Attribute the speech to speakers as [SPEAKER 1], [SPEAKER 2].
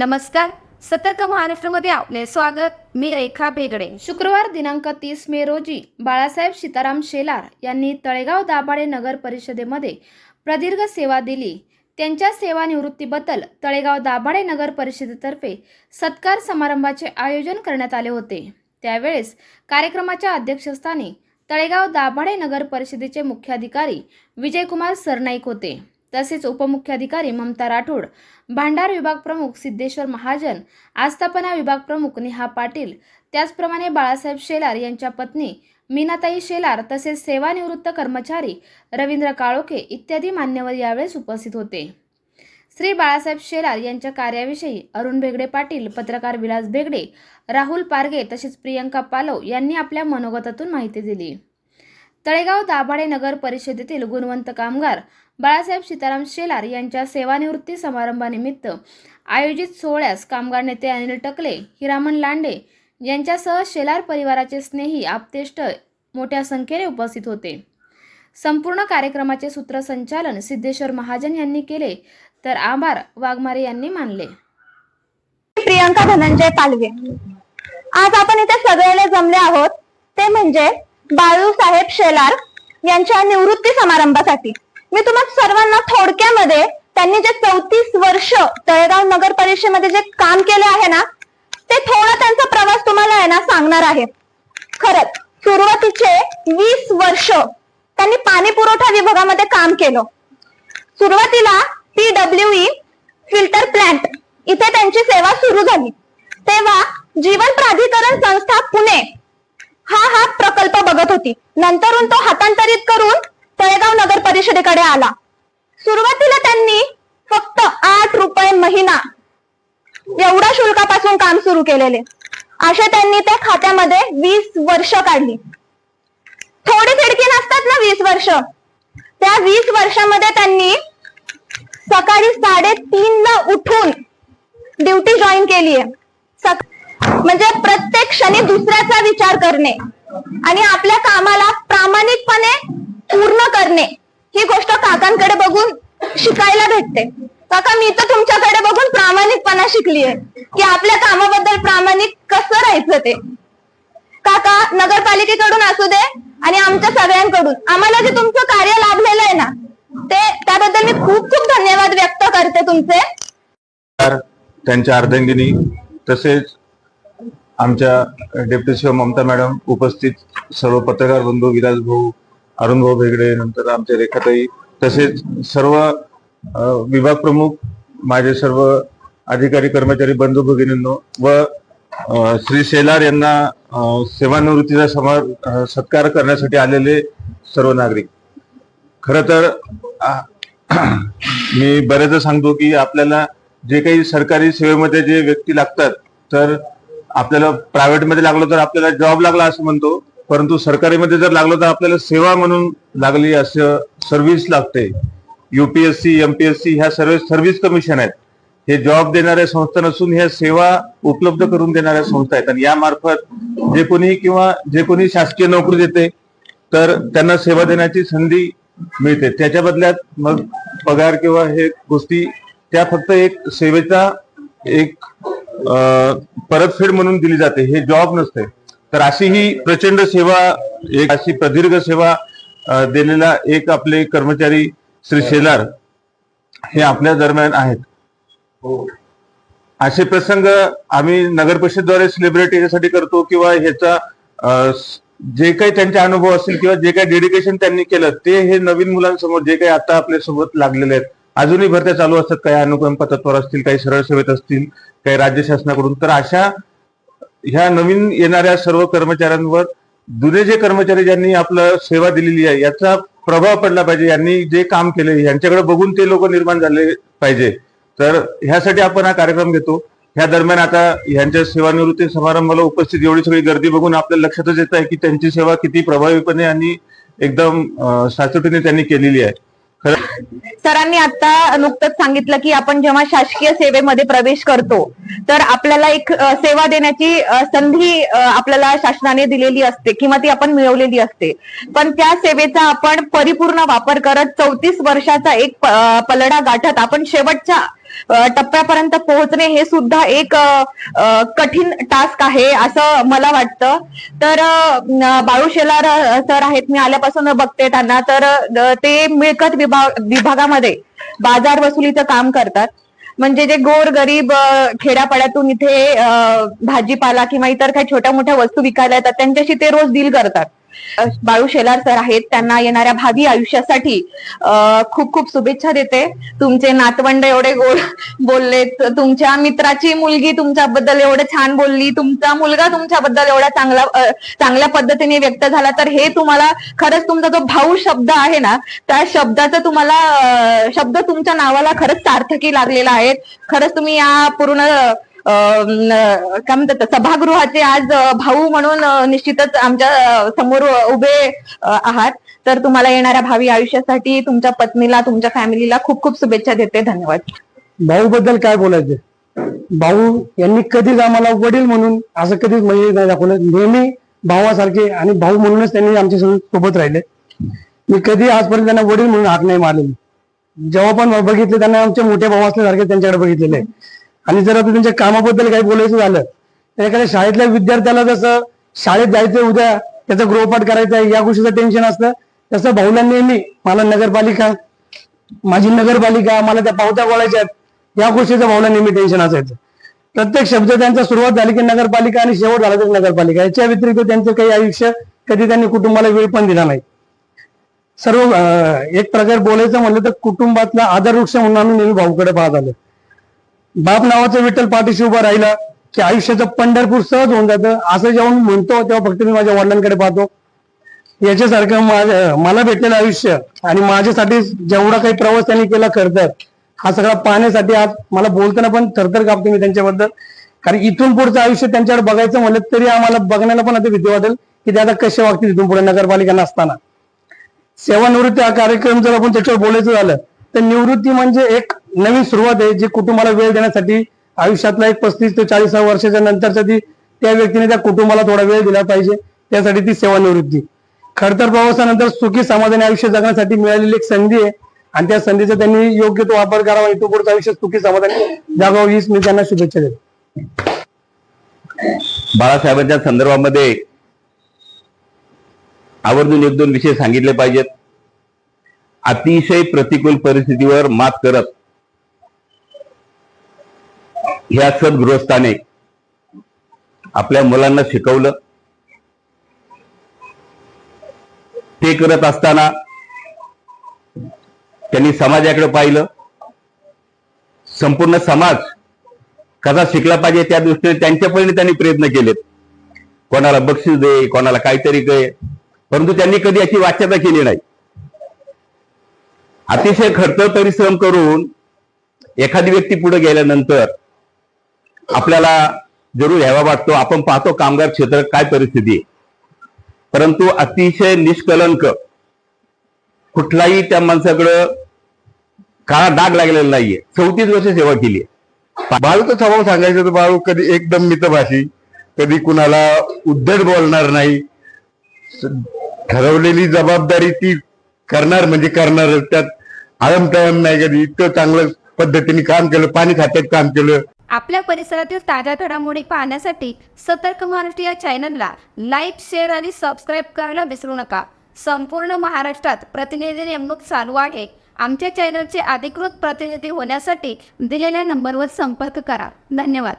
[SPEAKER 1] नमस्कार. सतर्क महाराष्ट्रमध्ये आपले स्वागत. मी रेखा बेगडे
[SPEAKER 2] शुक्रवार दिनांक तीस मे रोजी बाळासाहेब सीताराम शेलार यांनी तळेगाव दाभाडे नगर परिषदेमध्ये प्रदीर्घ सेवा दिली. त्यांच्या सेवानिवृत्तीबद्दल तळेगाव दाभाडे नगर परिषदेतर्फे सत्कार समारंभाचे आयोजन करण्यात आले होते. त्यावेळेस कार्यक्रमाच्या अध्यक्षस्थानी तळेगाव दाभाडे नगर परिषदेचे मुख्याधिकारी विजयकुमार सरनाईक होते. तसेच उपमुख्याधिकारी ममता राठोड भांडार विभाग प्रमुख सिद्धेश्वर महाजन आस्थापना विभाग प्रमुख नेहा पाटील त्याचप्रमाणे बाळासाहेब शेलार यांच्या पत्नी मीनाताई शेलार तसेच सेवानिवृत्त कर्मचारी रवींद्र काळोखे इत्यादी मान्यवर यावेळेस उपस्थित होते. श्री बाळासाहेब शेलार यांच्या कार्याविषयी अरुण बेगडे पाटील पत्रकार विलास बेगडे राहुल पारगे तसेच प्रियंका पालव यांनी आपल्या मनोगतातून माहिती दिली. तळेगाव दाभाडे नगर परिषदेतील गुणवंत कामगार बाळासाहेब सीताराम शेलार यांच्या सेवानिवृत्ती समारंभानिमित्त आयोजित सोहळ्यास कामगार नेते अनिल टकले हिरामन लांडे यांच्यासह शेलार परिवाराचे स्नेही आप्तेष्ट मोठ्या संख्येने उपस्थित होते. संपूर्ण कार्यक्रमाचे सूत्रसंचालन सिद्धेश्वर महाजन यांनी केले तर आभार वाघमारे यांनी मानले.
[SPEAKER 3] प्रियंका धनंजय पालवे. आज आपण इथे सगळ्याने जमले आहोत ते म्हणजे बाळूसाहेब शेलार यांच्या निवृत्ती समारंभासाठी. मी तुम्हाला सर्वांना थोडक्यामध्ये त्यांनी जे चौतीस वर्ष तळेगाव नगर परिषदेमध्ये जे काम केले आहे ना ते थोडा त्यांचा प्रवास तुम्हाला आहे ना सांगणार आहे. खरंच सुरुवातीचे वीस वर्ष त्यांनी पाणी पुरवठा विभागामध्ये काम केलं. सुरुवातीला पीडब्ल्यूई फिल्टर प्लांट इथे त्यांची सेवा सुरू झाली. तेव्हा जीवन प्राधिकरण संस्था पुणे हा हा प्रकल्प बघत होती. नंतरून तो हातांतरित करून तळेगाव नगर परिषदेकडे आला. सुरुवातीला त्यांनी फक्त आठ रुपये महिना एवढ्या शुल्कापासून काम सुरू केलेले. असे त्यांनी त्या खात्यामध्ये वीस वर्ष काढली. थोडी खिडकी नसतात ना वीस वर्ष? त्या वीस वर्षामध्ये त्यांनी सकाळी साडेतीन ला उठून ड्युटी जॉईन केली आहे. म्हणजे प्रत्येक क्षणी दुसऱ्याचा विचार करणे आणि आपल्या कामाला प्रामाणिकपणे पूर्ण करणे. ही गोष्ट काकांकडे बघून शिकायला भेटते. काका मी तर तुमच्याकडे बघून प्रामाणिकपणा शिकली आहे की आपल्या कामाबद्दल प्रामाणिक कसं राहायचं ते? काका नगरपालिकेकडून असू दे आणि आमच्या सगळ्यांकडून. आम्हाला जे तुमचं कार्य लाभलेलं आहे ना ते त्याबद्दल मी खूप खूप धन्यवाद व्यक्त करते तुमचे.
[SPEAKER 4] तर त्यांच्या अर्धांगिनी तसेच आमच्या डेप्युटी सीओ ममता मॅडम उपस्थित सर्व पत्रकार बंधू विलास भाऊ अरुणभाऊ भेगडे नंतर आमचे रेखाताई तसेच सर्व विभाग प्रमुख माझे सर्व अधिकारी कर्मचारी बंधू भगिनींनो व श्री शेलार यांना सेवानिवृत्तीचा समार सत्कार करण्यासाठी आलेले सर्व नागरिक. खर तर मी बरेचदा सांगतो की आपल्याला जे काही सरकारी सेवेमध्ये जे व्यक्ती लागतात तर आपल्याला प्रायव्हेटमध्ये लागलो तर आपल्याला जॉब लागला असं म्हणतो परंतु सरकारीमध्ये जर लागलो तर आपल्याला सेवा म्हणून लागली असं सर्व्हिस लागते. युपीएससी एमपीएससी ह्या सर्व सर्व्हिस कमिशन आहेत. हे जॉब देणाऱ्या संस्था नसून ह्या सेवा उपलब्ध करून देणाऱ्या संस्था आहेत. आणि यामार्फत जे कोणी किंवा जे कोणी शासकीय नोकरी देते तर त्यांना सेवा देण्याची संधी मिळते. त्याच्या बदल्यात मग पगार किंवा हे गोष्टी त्या फक्त एक सेवेचा एक परतफेड म्हणून दिली जाते. हे जॉब नसते. तर अशी ही प्रचंड सेवा एक अशी प्रदीर्घ सेवा दिलेला एक आपले कर्मचारी श्री शेलार हे आपल्या दरम्यान आहेत. असे प्रसंग आम्ही नगर परिषदद्वारे सेलिब्रेट याच्यासाठी करतो किंवा ह्याचा जे काही त्यांचे अनुभव असतील किंवा जे काही डेडिकेशन त्यांनी केलं ते हे नवीन मुलांसमोर जे काही आता आपल्यासोबत लागलेले आहेत. अजूनही भरत्या चालू असतात. काही अनुकंप तत्वावर असतील काही सरळ सेवेत असतील काही राज्य शासनाकडून. तर अशा ह्या नवीन येणाऱ्या सर्व कर्मचाऱ्यांवर जुने जे कर्मचारी ज्यांनी आपलं सेवा दिलेली आहे याचा प्रभाव पडला पाहिजे. यांनी जे काम केले यांच्याकडे बघून ते लोक निर्माण झाले पाहिजे. तर ह्यासाठी आपण हा कार्यक्रम घेतो. ह्या दरम्यान आता ह्यांच्या सेवानिवृत्ती समारंभाला उपस्थित एवढी सगळी गर्दी बघून आपल्या लक्षातच येत आहे की त्यांची सेवा किती प्रभावीपणे आणि एकदम अं, साचोटीने त्यांनी केलेली आहे.
[SPEAKER 3] सरांनी आता नुकतंच सांगितलं की आपण जेव्हा शासकीय सेवेमध्ये प्रवेश करतो तर आपल्याला एक सेवा देण्याची संधी आपल्याला शासनाने दिलेली असते किंवा ती आपण मिळवलेली असते. पण त्या सेवेचा आपण परिपूर्ण वापर करत चौतीस वर्षाचा एक पलडा गाठत आपण शेवटच्या
[SPEAKER 5] टप्प्यापर्यंत पोहोचणे हे सुद्धा एक कठीण टास्क आहे असं मला वाटतं. तर बाळू शेलार सर आहेत मी आल्यापासून बघते त्यांना. तर ते मिळकत विभाग विभागामध्ये बाजार वसुलीचं काम करतात. म्हणजे जे गोर गरीब खेड्यापाड्यातून इथे भाजीपाला किंवा इतर काही छोट्या मोठ्या वस्तू विकायला येतात त्यांच्याशी ते रोज डील करतात. बाळू शेलार सर आहेत. त्यांना येणाऱ्या भावी आयुष्यासाठी खूप खूप शुभेच्छा देते. तुमचे नातवंड एवढे गोड बोललेत. तुमच्या मित्राची मुलगी तुमच्याबद्दल एवढं छान बोलली. तुमचा मुलगा तुमच्याबद्दल एवढा चांगला चांगल्या पद्धतीने व्यक्त झाला. तर हे तुम्हाला खरंच तुमचा जो भाऊ शब्द आहे ना त्या शब्दाचा तुम्हाला शब्द तुमच्या नावाला खरंच सार्थकी लागलेला आहे. खरंच तुम्ही या पूर्ण काय म्हणतात सभागृहाचे आज भाऊ म्हणून निश्चितच आमच्यासमोर उभे आहात. तर तुम्हाला येणाऱ्या भावी आयुष्यासाठी तुमच्या पत्नीला तुमच्या फॅमिलीला खूप खूप शुभेच्छा देते. धन्यवाद.
[SPEAKER 6] भाऊ बद्दल काय बोलायचं? भाऊ यांनी कधीच आम्हाला वडील म्हणून असं कधीच म्हणजे नाही दाखवलं. नेहमी भावासारखे आणि भाऊ म्हणूनच त्यांनी आमच्यासोबत राहिले. मी कधी आजपर्यंत त्यांना वडील म्हणून हात नाही मारलेली. जेव्हा पण बघितले त्यांना आमचे मोठे भाऊ असल्यासारखे त्यांच्याकडे बघितलेले. आहे. आणि जर आता त्यांच्या कामाबद्दल काही बोलायचं झालं तर एखाद्या शाळेतल्या विद्यार्थ्याला जसं शाळेत जायचं उद्या त्याचा गृहपाठ करायचा आहे या गोष्टीचं टेन्शन असतं. तसं भाऊला नेहमी मला नगरपालिका माझी नगरपालिका मला त्या पावत्या बोलायच्या आहेत. या गोष्टीचं भाऊला नेहमी टेन्शन असायचं. प्रत्येक शब्द त्यांचा सुरुवात झाली की नगरपालिका आणि शेवट झाला तर नगरपालिका. याच्या व्यतिरिक्त त्यांचं काही आयुष्य कधी त्यांनी कुटुंबाला वेळ पण दिला नाही. सर्व एक प्रकार बोलायचं म्हणलं तर कुटुंबातला आधारवृक्ष म्हणून आम्ही नेहमी भाऊकडे पाहत आलो. बाप नावाचं विठ्ठल पाठीशी उभा राहिला की आयुष्याचं पंढरपूर सहज होऊन जातं. असं जेव्हा मी म्हणतो तेव्हा फक्त मी माझ्या वडिलांकडे पाहतो. याच्यासारखं माझ्या मला भेटलेलं आयुष्य आणि माझ्यासाठी जेवढा काही प्रवास त्यांनी केला खरतर हा सगळा पाहण्यासाठी आज मला बोलताना पण थरथर कापतो मी त्यांच्याबद्दल. कारण इथून पुढचं आयुष्य त्यांच्याकडे बघायचं म्हणलं तरी आम्हाला बघण्याला पण आता भीती वाटेल की ते आता कसे वागतील इथून पुढे नगरपालिका नसताना. सेवानिवृत्ती हा कार्यक्रम जर आपण त्याच्यावर बोलायचं झालं तर निवृत्ती म्हणजे एक नवीन सुरुवात आहे जी कुटुंबाला वेळ देण्यासाठी आयुष्यातला एक पस्तीस ते चाळीस वर्षाच्या नंतरच्या ती त्या व्यक्तीने त्या कुटुंबाला थोडा वेळ दिला पाहिजे. त्यासाठी ती सेवानिवृत्ती. खडतर प्रवासानंतर सुखी समाधानी आयुष्य जगण्यासाठी मिळालेली एक संधी आहे. आणि त्या संधीचा त्यांनी योग्य तो वापर करावा तो पुढचं आयुष्य सुखी समाधानी जगावं हीच मी त्यांना शुभेच्छा देतो.
[SPEAKER 7] बाळासाहेबांच्या संदर्भामध्ये आवर्जून एक दोन विषय सांगितले पाहिजेत. अतिशय प्रतिकूल परिस्थितीवर मात करत ह्या सद्गृहस्थाने आपल्या मुलांना शिकवलं. ते करत असताना त्यांनी समाजाकडे पाहिलं. संपूर्ण समाज कसा शिकला पाहिजे त्या दृष्टीने त्यांच्या परीने त्यांनी प्रयत्न केलेत. कोणाला बक्षीस दे कोणाला काहीतरी दे. परंतु त्यांनी कधी याची वाच्यता केली नाही. अतिशय खर्च परिश्रम करून एखादी व्यक्ती पुढे गेल्यानंतर आपल्याला जरूर घ्यावा वाटतो. आपण पाहतो कामगार क्षेत्रात काय परिस्थिती आहे. परंतु अतिशय निष्कलंक. कुठलाही त्या माणसाकडं काळा डाग लागलेला नाहीये. चौतीस वर्ष सेवा केली आहे.
[SPEAKER 4] बाळूचा स्वभाव सांगायचं तर बाळू कधी एकदम मितभाषी कधी कुणाला उद्धट बोलणार नाही. ठरवलेली जबाबदारी ती करणार म्हणजे करणार त्यात आळम तळम नाही कधी. इतकं चांगलं पद्धतीने काम केलं पाणी खात्यात काम केलं.
[SPEAKER 1] आपल्या परिसरातील ताज्या घडामोडी पाहण्यासाठी सतर्क महाराष्ट्र या चॅनलला लाईक शेअर आणि सबस्क्राईब करायला विसरू नका. संपूर्ण महाराष्ट्रात प्रतिनिधी नेमणूक चालू आहे. आमच्या चॅनलचे अधिकृत प्रतिनिधी होण्यासाठी दिलेल्या नंबरवर संपर्क करा. धन्यवाद.